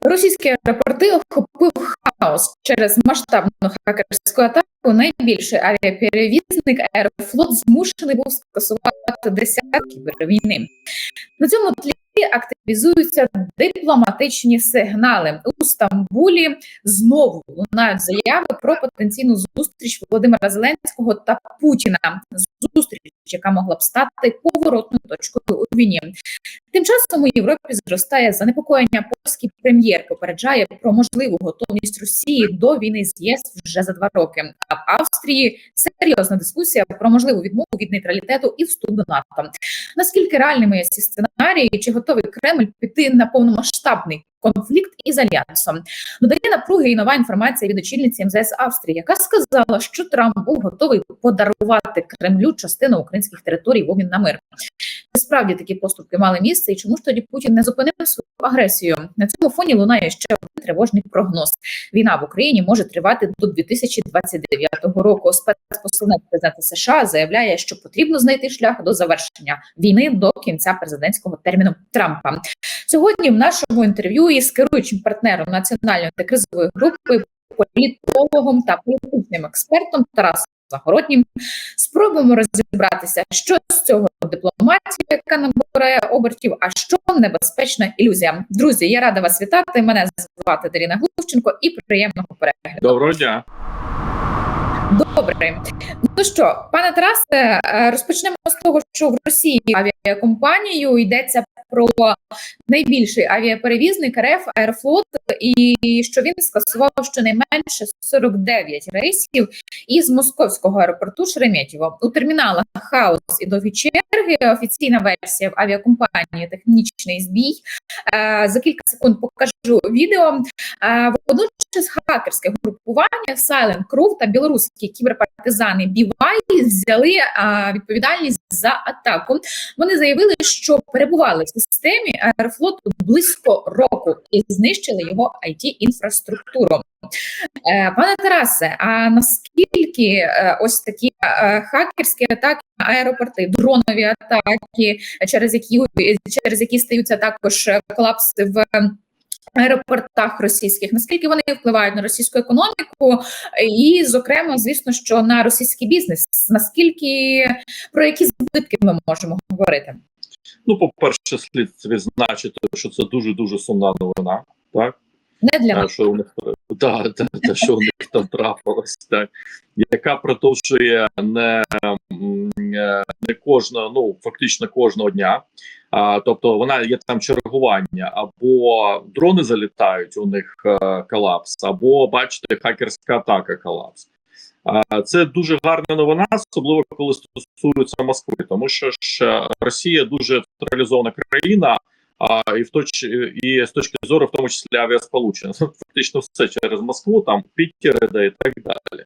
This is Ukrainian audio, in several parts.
Російські аеропорти охопив хаос через масштабну хакерську атаку. Найбільший авіаперевізник Аерофлот змушений був скасувати десятки війни. На цьому тлі активізуються дипломатичні сигнали у Стамбулі. Знову лунають заяви про потенційну зустріч Володимира Зеленського та Путіна. Зустріч, яка могла б стати поворотною точкою у війні. Тим часом у Європі зростає занепокоєння. Польський прем'єр попереджає про можливу готовність Росії до війни з ЄС вже за два роки. А в Австрії серйозна дискусія про можливу відмову від нейтралітету і вступ до НАТО. Наскільки реальними є ці сценарії? Чи готовий Кремль піти на повномасштабний конфлікт із альянсом? Додає напруги і нова інформація від очільниці МЗС Австрії, яка сказала, що Трамп був готовий подарувати Кремлю частину українських територій в обмін на мир. Справді такі поступки мали місце, і чому ж тоді Путін не зупинив свою агресію? На цьому фоні лунає ще один тривожний прогноз. Війна в Україні може тривати до 2029 року. Спецпосланець президента США заявляє, що потрібно знайти шлях до завершення війни до кінця президентського терміну Трампа. Сьогодні в нашому інтерв'ю із керуючим партнером національної антикризової групи, політологом та політичним експертом Тарасом Загороднім спробуємо розібратися, що з цього дипломатія, яка набирає обертів, а що небезпечна ілюзія. Друзі, я рада вас вітати. Мене звати Даріна Глущенко і приємного перегляду. Доброго дня. Добре, ну що, пане Тарасе, е, розпочнемо з того, що в Росії авіакомпанію йдеться про найбільший авіаперевізник РФ Аерофлот, і що він скасував щонайменше 49 рейсів із московського аеропорту Шереметьєво. У терміналах хаос і довгі черги. Офіційна версія в авіакомпанії технічний збій. Е, За кілька секунд покажу відео. Е, Водночас хакерське групування Silent Crew та білоруські кіберпартизани BY взяли відповідальність за атаку. Вони заявили, що перебували в системі Аерофлоту близько року і знищили його it інфраструктуру. Е, Пане Тарасе, а наскільки е, ось такі е, хакерські атаки на аеропорти, дронові атаки, через які через які стаються також колапси в аеропортах російських, наскільки вони впливають на російську економіку, і, зокрема, звісно, що на російський бізнес, наскільки про які збитки ми можемо говорити? Ну, по-перше, слід відзначити, що це дуже дуже сумна новина, так Не для А, що у них да, да, да, що у них там трапилось, так яка продовжує не, не кожного, ну фактично кожного дня. А, тобто вона є там чергування, або дрони залітають, у них е, колапс, або бачите, хакерська атака колапс. А, Це дуже гарна новина, особливо коли стосується Москви, тому що ж е, Росія дуже централізована країна, а і в точ і з точки зору, в тому числі авіасполучення, фактично все через Москву, там Пітер і так далі.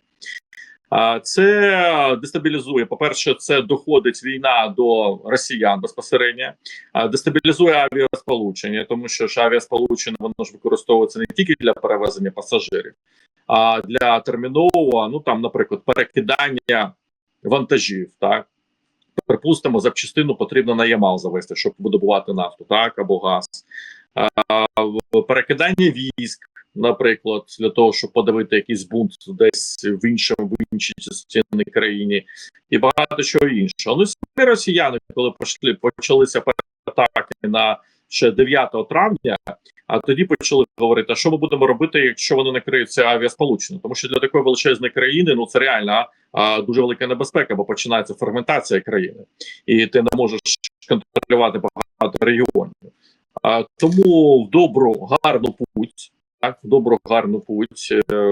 А це дестабілізує. По перше, це доходить війна до росіян безпосередньо, а дестабілізує авіасполучення, тому що ж авіасполучення воно ж використовується не тільки для перевезення пасажирів, а для термінового, ну там, наприклад, перекидання вантажів. Так припустимо, запчастину потрібно на Ямал завести, щоб видобувати нафту, так або газ, а, перекидання військ. Наприклад, для того, щоб подавити якийсь бунт десь в іншому в іншій частині країні, і багато чого іншого. Ну, самі росіяни, коли пошли, почалися атаки на ще 9 травня, а тоді почали говорити, а що ми будемо робити, якщо вони накриються авіасполучення? Тому що для такої величезної країни ну це реально а, дуже велика небезпека, бо починається фрагментація країни, і ти не можеш контролювати багато регіонів. А, тому в добру, гарну путь, так, в добру, гарну путь, е,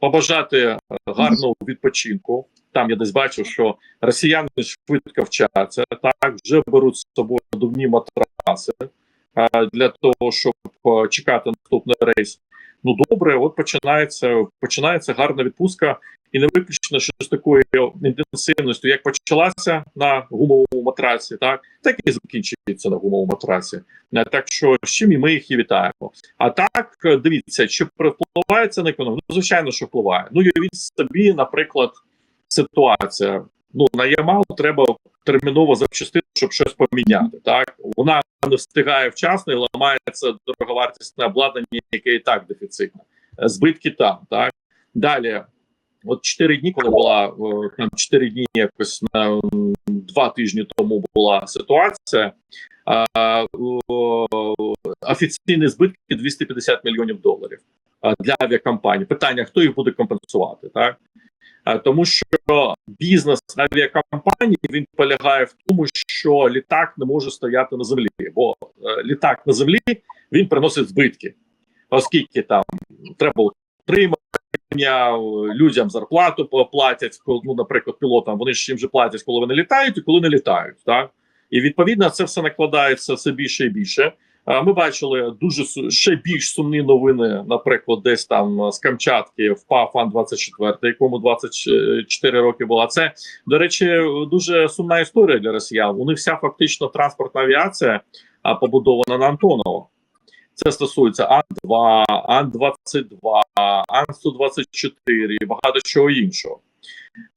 побажати гарного відпочинку. Там я десь бачу, що росіяни швидко вчаться, так вже беруть з собою надувні матраси е, для того, щоб чекати наступний рейс. Ну добре, от починається починається гарна відпустка, і не виключно, що з такою інтенсивністю, як почалася на гумовому матрасі, так так і закінчується на гумовому матрасі. Так що з чим і ми їх і вітаємо. А так дивіться, чи впливає це на економіку? Ну, звичайно, що впливає. Ну уявіть собі, наприклад, ситуація. Ну на Ямал треба терміново запчастину, щоб щось поміняти. Так вона не встигає вчасно і ламається дороговартісне обладнання, яке і так дефіцитне. Е, Збитки там так далі. От 4 дні, коли була е, там 4 дні, якось на два тижні тому була ситуація. А, офіційні збитки 250 мільйонів доларів для авіакомпаній. Питання: хто їх буде компенсувати? Так тому що бізнес авіакомпаній він полягає в тому, що літак не може стояти на землі, бо е, літак на землі він приносить збитки, оскільки там треба утримати рівня, людям зарплату платять, ну, наприклад, пілотам, вони ж їм же платять, коли вони літають і коли не літають. Так? І відповідно це все накладається все більше і більше. Ми бачили дуже ще більш сумні новини, наприклад, десь там з Камчатки впав Ан-24, якому 24 роки була. Це, до речі, дуже сумна історія для росіян. У них вся фактично транспортна авіація побудована на Антоново. Це стосується Ан-2, Ан-22, Ан-124 і багато чого іншого.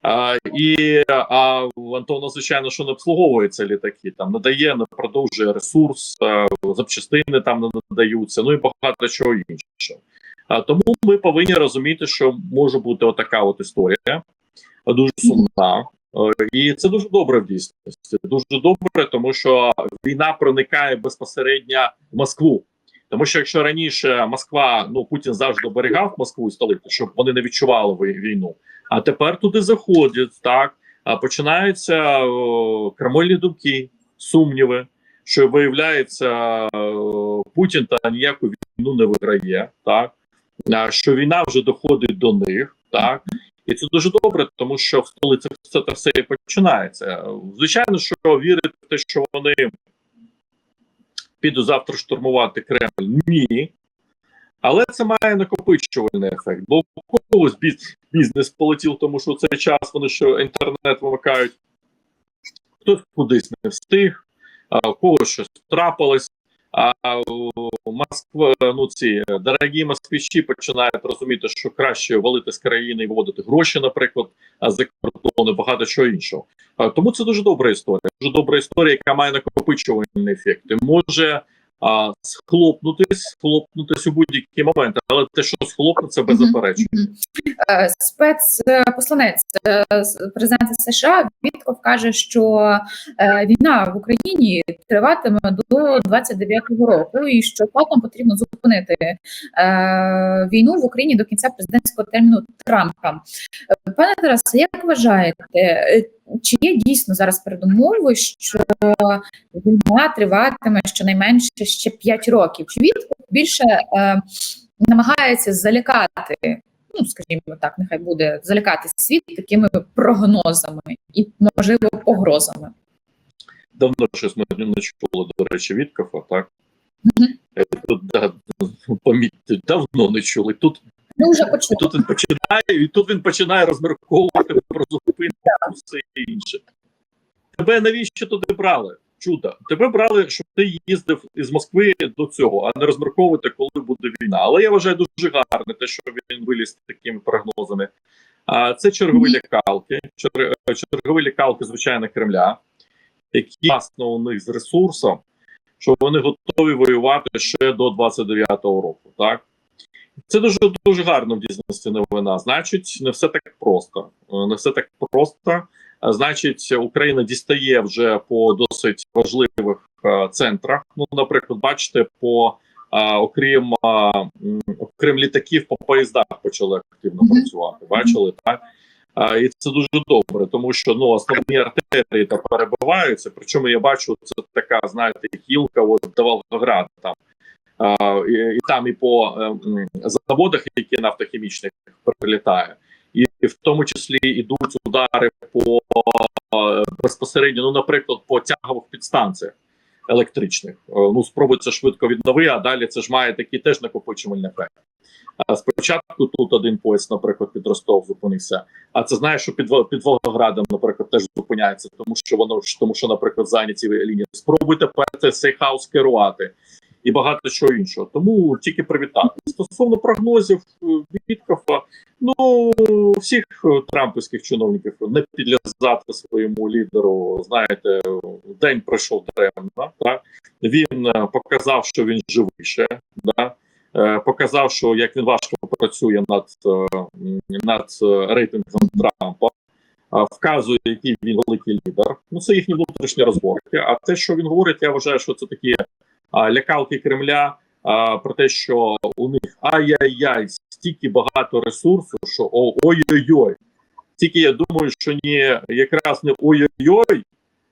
А, і а Антона, звичайно, що не обслуговується літаки, там не дає, не продовжує ресурс, а, запчастини там не надаються, ну і багато чого іншого. А, тому ми повинні розуміти, що може бути отака от історія, а, дуже сумна. Е, І це дуже добре в дійсності. Дуже добре, тому що війна проникає безпосередньо в Москву. Тому що якщо раніше Москва, ну Путін завжди оберігав Москву і столицю, щоб вони не відчували війну. А тепер туди заходять так. А починаються о, крамольні думки, сумніви, що виявляється, о, Путін та ніяку війну не виграє, так що війна вже доходить до них, так і це дуже добре, тому що в столиці це та все і починається. Звичайно, що вірити що вони підуть завтра штурмувати Кремль, ні. Але це має накопичувальний ефект. Бо у когось біз- бізнес полетів, тому що цей час вони що інтернет вимикають, хтось кудись не встиг, а у когось щось трапилось. А Москва, ну ці дорогі москвичі починають розуміти, що краще валити з країни і виводити гроші, наприклад, за кордон і багато чого іншого. Тому це дуже добра історія. Дуже добра історія, яка має накопичувальний ефект. І може а, схлопнутись, схлопнутись у будь-який момент, але те, що схлопнеться, беззаперечно. Е, Спецпосланець е, з президента США Вітков каже, що е, війна в Україні триватиме до 29-го року, і що платом потрібно зупинити е, війну в Україні до кінця президентського терміну Трампа. Е, Пане Тарасе, як вважаєте, е, чи є дійсно зараз передумови, що війна триватиме щонайменше ще 5 років? Чи Вітков більше е, намагається залякати? ну скажімо так, нехай буде залякати світ такими прогнозами і можливо погрозами. Давно щось ми не чули, до речі, Віткафа, так? Мгм. Е, Тут да, помітьте, давно не чули. Тут Ну вже І тут він починає, і тут він починає розмірковувати про зупинку і все інше. Тебе навіщо туди брали? Чудо. Тебе брали, щоб ти їздив із Москви до цього, а не розмірковувати, коли буде війна. Але я вважаю дуже гарне те, що він виліз такими прогнозами. А це чергові лякалки, чер- чергові лякалки, звичайно, Кремля, які власне у них з ресурсом, що вони готові воювати ще до 29-го року. Так? Це дуже дуже гарно в дійсності новина. Значить, не все так просто. Е, Не все так просто. Значить, Україна дістає вже по досить важливих е, центрах. Ну, наприклад, бачите, по окрім окрім літаків, по поїздах почали активно працювати. Бачили так? І це дуже добре, тому що ну основні артерії та перебиваються. Причому я бачу, це така, знаєте, гілка от до Волгограда там. І, там і по е, заводах, які нафтохімічних прилітає, і в тому числі йдуть удари по е, безпосередньо, ну, наприклад, по тягових підстанціях електричних. Е, Ну, спробуйте швидко віднови, а далі це ж має такий теж накопичувальний ефект. Спочатку тут один поїзд, наприклад, під Ростов зупинився. А це знаєш, що під під Волгоградом, наприклад, теж зупиняється, тому що воно тому, що, наприклад, зайняті лінії. Спробуйте перед цей хаос керувати. І багато чого іншого. Тому тільки привітати. Стосовно прогнозів е, Віткофа, ну всіх е, трампівських чиновників не підлязати своєму лідеру. Знаєте, день пройшов даремно. Так? Він е, показав, що він живий. Да? Показав, що як він важко працює над, над рейтингом Трампа. Вказує, який він великий лідер. Ну це їхні внутрішні розборки. А те, що він говорить, я вважаю, що це такі лякалки Кремля про те, що у них ай-яй-яй, стільки багато ресурсу, що ой-ой-ой. Тільки я думаю, що не якраз не ой-ой-ой,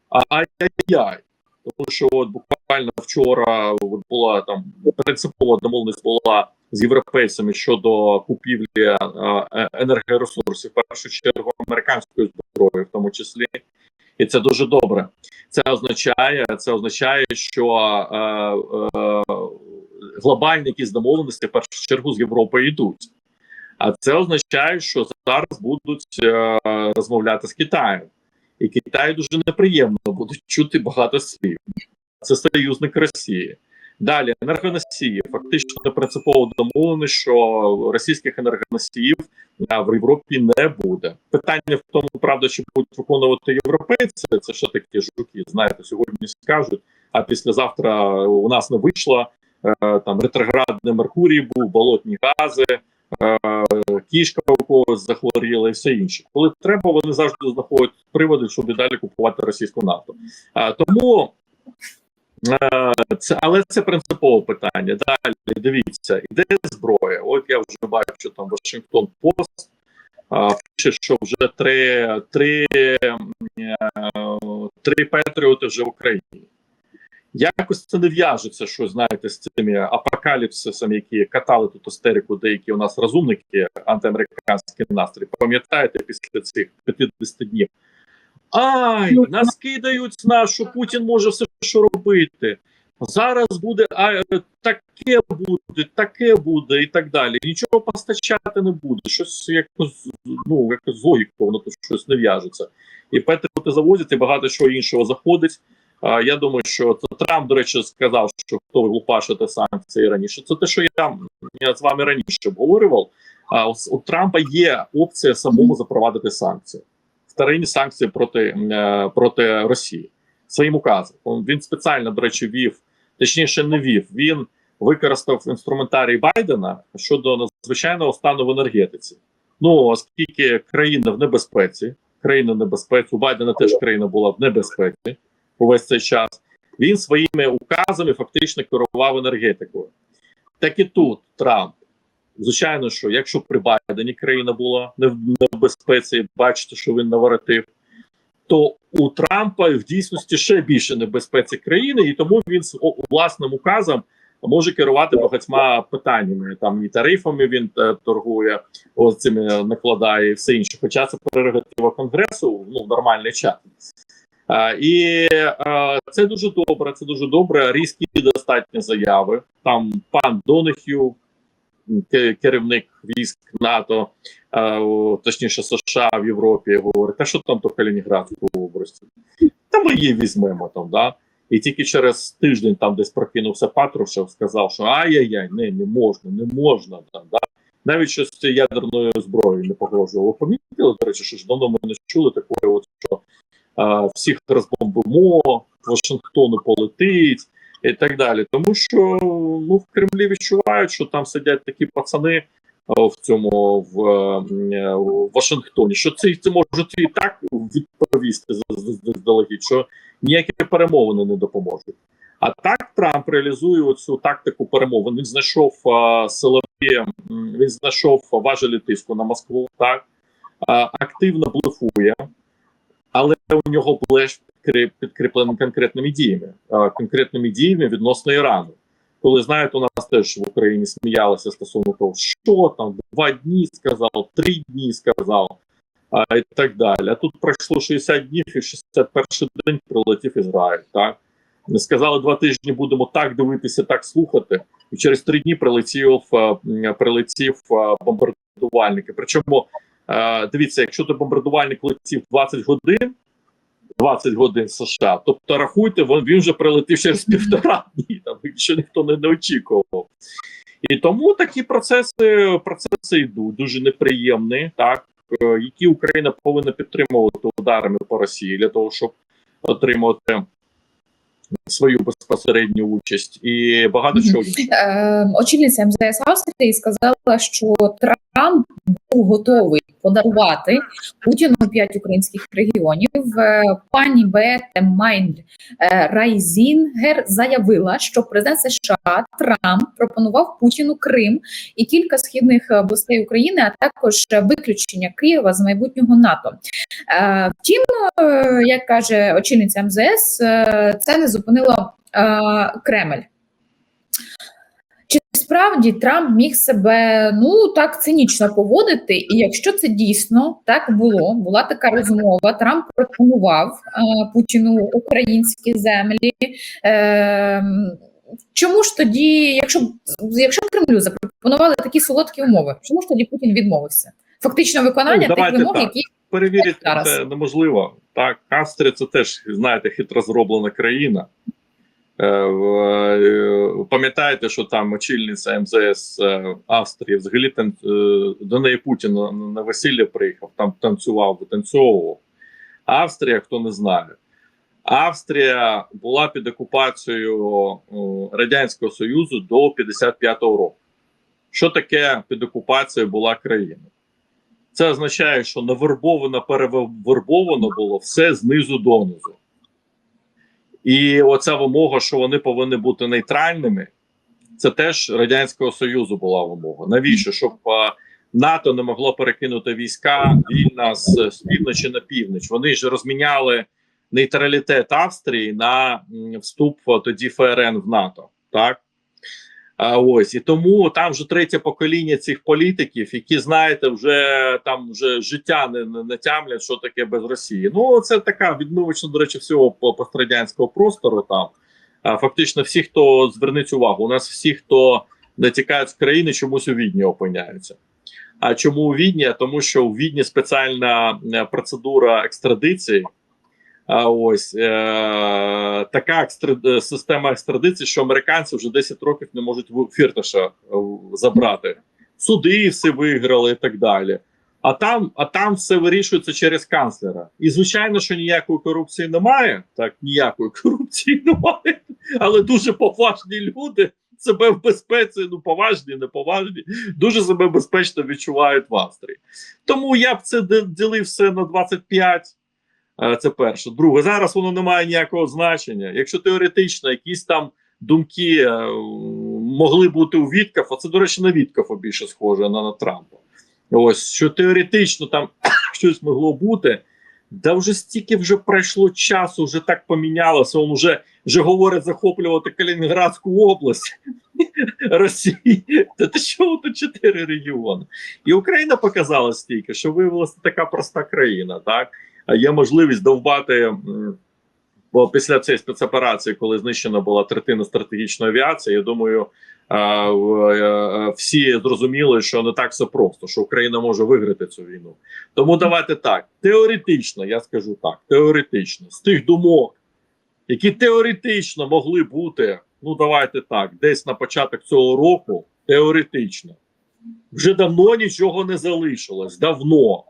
а ай-яй-яй. Тому що от буквально вчора от була там принципова домовленість була з європейцями щодо купівлі е, енергоресурсів, в першу чергу американської зброї, в тому числі, і це дуже добре. Це означає, це означає, що е, е, глобальні якісь домовленості в першу чергу з Європи йдуть. А це означає, що зараз будуть е, розмовляти з Китаєм, і Китаю дуже неприємно будуть чути багато слів. Це союзник Росії. Далі енергоносії фактично принципово домовлено, що російських енергоносіїв в Європі не буде. Питання в тому, правда, чи будуть виконувати європейці. Це все таки жуки. Знаєте, сьогодні скажуть. А післязавтра у нас не вийшло. Е, там ретроградний Меркурій був, болотні гази, е, кішка у когось захворіла і все інше. Коли треба, вони завжди знаходять приводи, щоб і далі купувати російську нафту. Тому е, це, але це принципове питання. Далі дивіться, іде зброя. От я вже бачу там Вашингтон Пост. Пише, що вже три, три, е, три Петріоти вже в Україні. Якось це не в'яжеться, що знаєте, з цими апокаліпсисами, які катали тут істерику, деякі у нас розумники, антиамериканські настрій. Пам'ятаєте, після цих 50 днів. Ай, нас кидають на що Путін може все що робити. Зараз буде а, таке буде, таке буде і так далі. Нічого постачати не буде. Щось якось ну якось з логікою, воно тут щось не в'яжеться. І Петріоти завозять, і багато чого іншого заходить. А, Я думаю, що це Трамп, до речі, сказав, що хто глупашити санкції раніше. Це те, що я, я з вами раніше обговорював. А у, у Трампа є опція самому запровадити санкції. Вторинні санкції проти, е, проти Росії своїм указом. Він спеціально, до речі, вів, точніше, не вів. Він використав інструментарій Байдена щодо надзвичайного стану в енергетиці. Ну оскільки країна в небезпеці, країна в небезпеці, у Байдена теж країна була в небезпеці увесь цей час. Він своїми указами фактично керував енергетикою. Так і тут Трамп. Звичайно, що якщо при Байдені країна була не в небезпеці, і бачите, що він наворотив, то у Трампа в дійсності ще більше небезпеці країни, і тому він власним указом може керувати багатьма питаннями. Там і тарифами він е, торгує, ось цими накладає і все інше. Хоча це прерогатива конгресу ну в нормальний час. А, і а, це дуже добре. Це дуже добре. Різкі достатньо заяви. Там пан Донехю, ке- керівник військ НАТО, точніше США в Європі, говорить: та що там то Калінінградську області? Та ми її візьмемо там. да І тільки через тиждень там десь прокинувся Патрушев, сказав, що ай-яй-яй, не, не можна, не можна там. Да? Навіть що з ядерною зброєю не погрожував. Помітили, до речі, що ж давно ми не чули такої, от що а, всіх розбомбимо, Вашингтону полетить і так далі. Тому що ну в Кремлі відчувають, що там сидять такі пацани в цьому в, е, в Вашингтоні, що це, це можуть і так відповісти заздалегідь, що ніякі перемовини не допоможуть. А так Трамп реалізує оцю тактику перемовин. Він знайшов силові, він знайшов важелі тиску на Москву. Так а, активно блефує, але у нього блеф підкріп- підкріплений конкретними діями, конкретними діями відносно Ірану. Коли знаєте, у нас теж в Україні сміялися стосовно того, що там два дні сказав, три дні сказав, а, і так далі. А тут пройшло 60 днів, і 61 день прилетів Ізраїль. Так сказали два тижні будемо так дивитися, так слухати. І через три дні прилетів прилетів бомбардувальники. Причому дивіться, якщо то бомбардувальник летів 20 годин, 20 годин США. Тобто, рахуйте, він, він вже прилетів через півтора дні, там що ніхто не, не очікував. І тому такі процеси процеси йдуть дуже неприємні, так е, які Україна повинна підтримувати ударами по Росії для того, щоб отримати свою безпосередню участь, і багато чого. Е, очільниця МЗС Австрії сказала, що Трамп був готовий подарувати Путіну п'ять українських регіонів. Е, Пані Бете Майнд е, Райзінгер заявила, що президент США Трамп пропонував Путіну Крим і кілька східних областей України, а також виключення Києва з майбутнього НАТО. Е, Втім, е, як каже очільниця МЗС, е, це не зупинило е, Кремль. Чи справді Трамп міг себе ну так цинічно поводити? І якщо це дійсно так було, була така розмова. Трамп пропонував е, Путіну українські землі. Е, чому ж тоді, якщо якщо Кремлю запропонували такі солодкі умови, чому ж тоді Путін відмовився? Фактично виконання Ну, тих вимог, так. які Перевірити Зараз. це неможливо. Так, Австрія це теж, знаєте, хитро зроблена країна. Е, е, Пам'ятаєте, що там очільниця МЗС е, Австрії взагалі е, до неї Путін на, на весілля приїхав, там танцював, витанцьовував. Австрія, хто не знає, Австрія була під окупацією Радянського Союзу до 55-го року. Що таке під окупацією була країна? Це означає, що навербовано, перевербовано було все знизу донизу. І оця вимога, що вони повинні бути нейтральними, це теж Радянського Союзу була вимога. Навіщо? Щоб НАТО не могло перекинути війська вільно з, півночі на північ. Вони ж розміняли нейтралітет Австрії на вступ тоді ФРН в НАТО. Так? А, ось і тому там вже третє покоління цих політиків, які знаєте, вже там вже життя не, тямлять, що таке без Росії. Ну це така відмивочна, до речі, всього пострадянського простору. Там фактично, всі, хто зверніть увагу, у нас всі, хто не тікають з країни, чомусь у відні опиняються. А чому у відні? Тому що у відні спеціальна е, процедура екстрадиції. Ось е, така екстра- е, система екстрадиції, що американці вже 10 років не можуть в- фірташа е, забрати. Суди все виграли і так далі. А там, а там все вирішується через канцлера. І звичайно, що ніякої корупції немає. Так, ніякої корупції немає, але дуже поважні люди себе в безпеці, ну поважні, неповажні, дуже себе безпечно відчувають в Австрії. Тому я б це ділив все на 25. Е, Це перше. Друге, зараз воно не має ніякого значення. Якщо теоретично якісь там думки е, могли бути у Віткафа, це, до речі, на Віткафа більше схоже на, на Трампа. Ось що теоретично там щось могло бути. Да вже стільки вже пройшло часу, вже так помінялося. Он вже, вже говорить захоплювати Калінінградську область Росії. Та ти що тут чотири регіони? І Україна показала стільки, що виявилася така проста країна, так? Є можливість довбати. Бо після цієї спецоперації, коли знищена була третина стратегічної авіації, я думаю, е, всі зрозуміли, що не так все просто, що Україна може виграти цю війну. Тому давайте так. Теоретично, я скажу так, теоретично, з тих думок, які теоретично могли бути, ну давайте так, десь на початок цього року, теоретично, вже давно нічого не залишилось. Давно.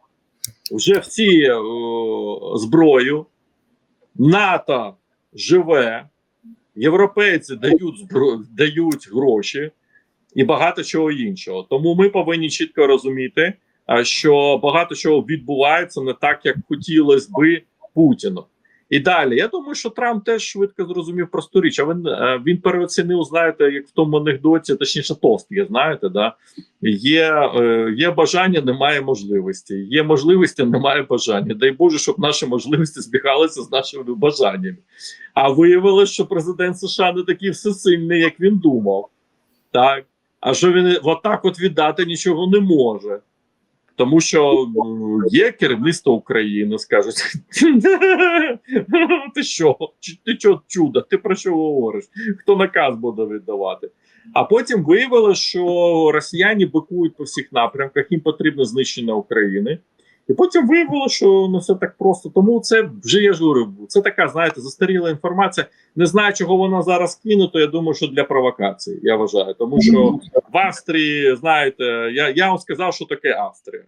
Вже всі е, зброю, НАТО живе, європейці дають збро... дають гроші і багато чого іншого. Тому ми повинні чітко розуміти, що багато чого відбувається не так, як хотілося би Путіну. І далі, я думаю, що Трамп теж швидко зрозумів просту річ. А він е, він переоцінив, знаєте, як в тому анекдоті, точніше, тост є, знаєте, да є, е, є бажання, немає можливості. Є можливості, немає бажання. Дай Боже, щоб наші можливості збігалися з нашими бажаннями. А виявилося, що президент США не такий всесильний, як він думав. Так. А що він отак от віддати нічого не може. Тому що є керівництво України, скажуть. Ти що? Ти що чудо? Ти про що говориш? Хто наказ буде віддавати? А потім виявилося, що росіяни бикують по всіх напрямках, їм потрібно знищення України. І потім виявилося, що не все так просто. Тому це вже я ж говорю, це така, знаєте, застаріла інформація. Не знаю, чого вона зараз кинуто. Я думаю, що для провокації. Я вважаю, тому що в Австрії, знаєте, я, я вам сказав, що таке Австрія.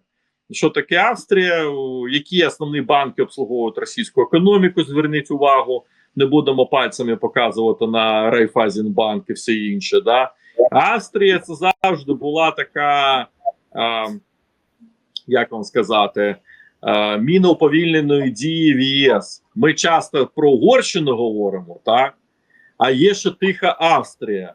Що таке Австрія? Які основні банки обслуговують російську економіку? Зверніть увагу, не будемо пальцями показувати на Райфазінбанк і все інше. Да? Австрія це завжди була така, а, як вам сказати, а, уповільненої дії в ЄС. Ми часто про Угорщину говоримо, так? А є ще тиха Австрія.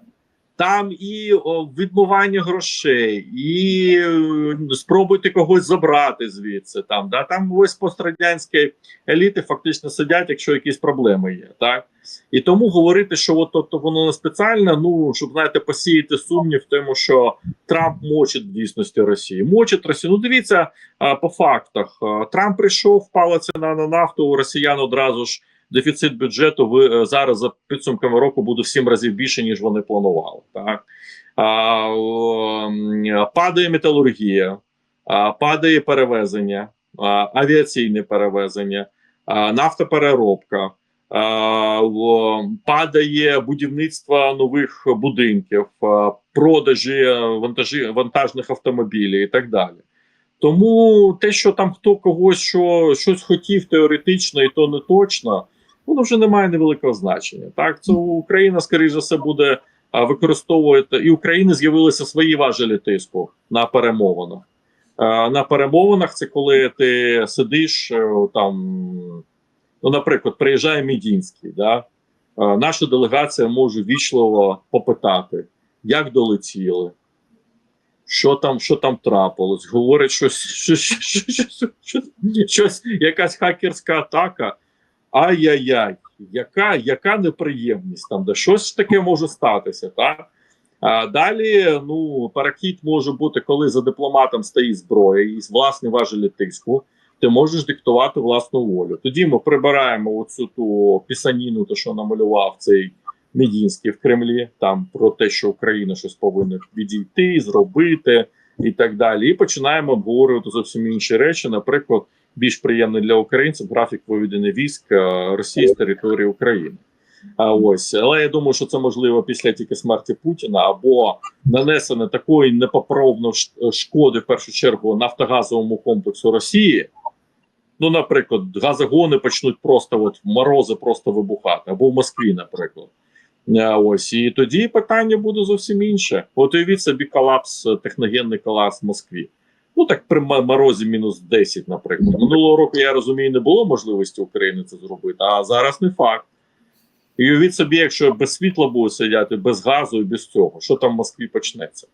Там і о, відмивання грошей, і е, спробуйте когось забрати звідси. Там да там ось пострадянські еліти фактично сидять, якщо якісь проблеми є, так і тому говорити, що от, от воно не спеціально, ну щоб знаєте, посіяти сумнів в тому, що Трамп мочить в дійсності Росії. Мочить Росію. Ну дивіться по фактах. Трамп прийшов, впала ціна на нафту. Росіян одразу ж дефіцит бюджету ви е, зараз за підсумками року буде в сім разів більше ніж вони планували. Так а, падає металургія, а, падає перевезення, а, авіаційне перевезення, а, нафтопереробка. Падає будівництво нових будинків, продажі вантажі, вантажних автомобілів і так далі. Тому те, що там хто когось що, щось хотів теоретично, і то не точно, воно вже не має невеликого значення. Так, це Україна, скоріш за все, буде використовувати, і України з'явилися свої важелі тиску на перемовинах. На перемовинах це коли ти сидиш е, там, ну, наприклад, приїжджає Мідінський, да? наша делегація може вічливо попитати, як долетіли. Що там, що там трапилось? Говорить щось, щось, щось, щось, щось якась хакерська атака. Ай-яй-яй, яка, яка неприємність там, де щось таке може статися, так? А далі ну, перехід може бути, коли за дипломатом стоїть зброя і власні важелі тиску, ти можеш диктувати власну волю. Тоді ми прибираємо оцю ту пісаніну, то що намалював цей Медінський в Кремлі, там про те, що Україна щось повинна відійти, зробити і так далі. І починаємо обговорювати зовсім інші речі. Наприклад, більш приємний для українців графік виведення військ е, Росії з території України. А ось, але я думаю, що це можливо після тільки смерті Путіна або нанесення такої непоправної шкоди в першу чергу нафтогазовому комплексу Росії. Ну, наприклад, газогони почнуть просто от морози просто вибухати, або в Москві, наприклад. А, ось і тоді питання буде зовсім інше. От уявіть собі колапс, е, техногенний колапс в Москві. Ну так при морозі мінус 10, наприклад. Минулого року я розумію, не було можливості України це зробити, а зараз не факт. І уявіть собі, якщо без світла буде сидіти, без газу і без цього, що там в Москві почнеться?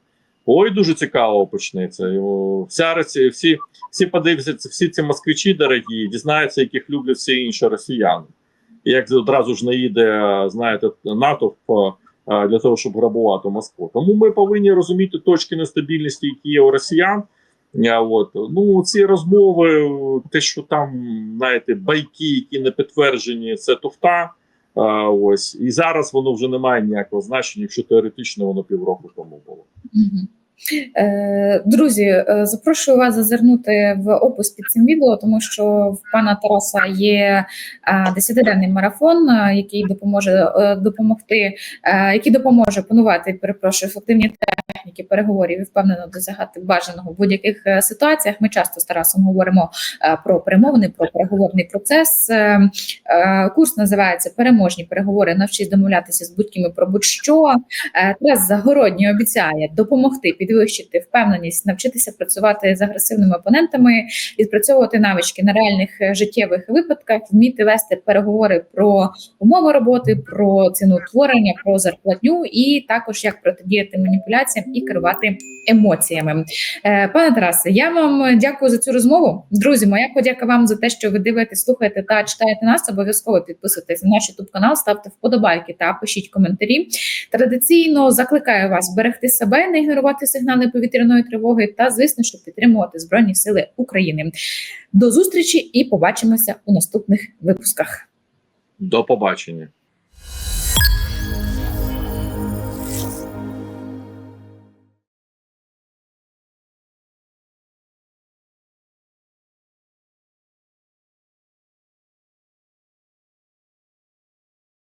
Ой, дуже цікаво почнеться. Вся всі, всі подивляться, всі ці москвичі дорогі, дізнаються, яких люблять всі інші росіяни. І як одразу ж наїде, знаєте, натовп е, для того, щоб грабувати Москву. Тому ми повинні розуміти точки нестабільності, які є у росіян. А от ну ці розмови, те, що там знаєте, байки, які не підтверджені, це туфта. А, ось і зараз воно вже не має ніякого значення, якщо теоретично воно півроку тому було. Е, Друзі, е, запрошую вас зазирнути в опис під цим відео, тому що в пана Тараса є е, десятиденний марафон, який допоможе допомогти, який допоможе панувати, перепрошую, ефективні техніки переговорів і впевнено досягати бажаного в будь-яких ситуаціях. Ми часто з Тарасом говоримо про перемовини, про переговорний процес. Курс називається Переможні переговори. Навчись домовлятися з будь-ким і про будь-що. Тарас Загородній обіцяє допомогти підвищити впевненість, навчитися працювати з агресивними опонентами, відпрацьовувати навички на реальних е, життєвих випадках, вміти вести переговори про умови роботи, про ціноутворення, про зарплатню, і також як протидіяти маніпуляціям і керувати емоціями. Е, Пане Тарасе, я вам дякую за цю розмову. Друзі, моя подяка вам за те, що ви дивитесь, слухаєте та читаєте нас. Обов'язково підписуйтесь на наш youtube канал, ставте вподобайки та пишіть коментарі. Традиційно закликаю вас берегти себе, не ігнорувати сигнали повітряної тривоги та, звісно, щоб підтримувати Збройні Сили України. До зустрічі і побачимося у наступних випусках. До побачення.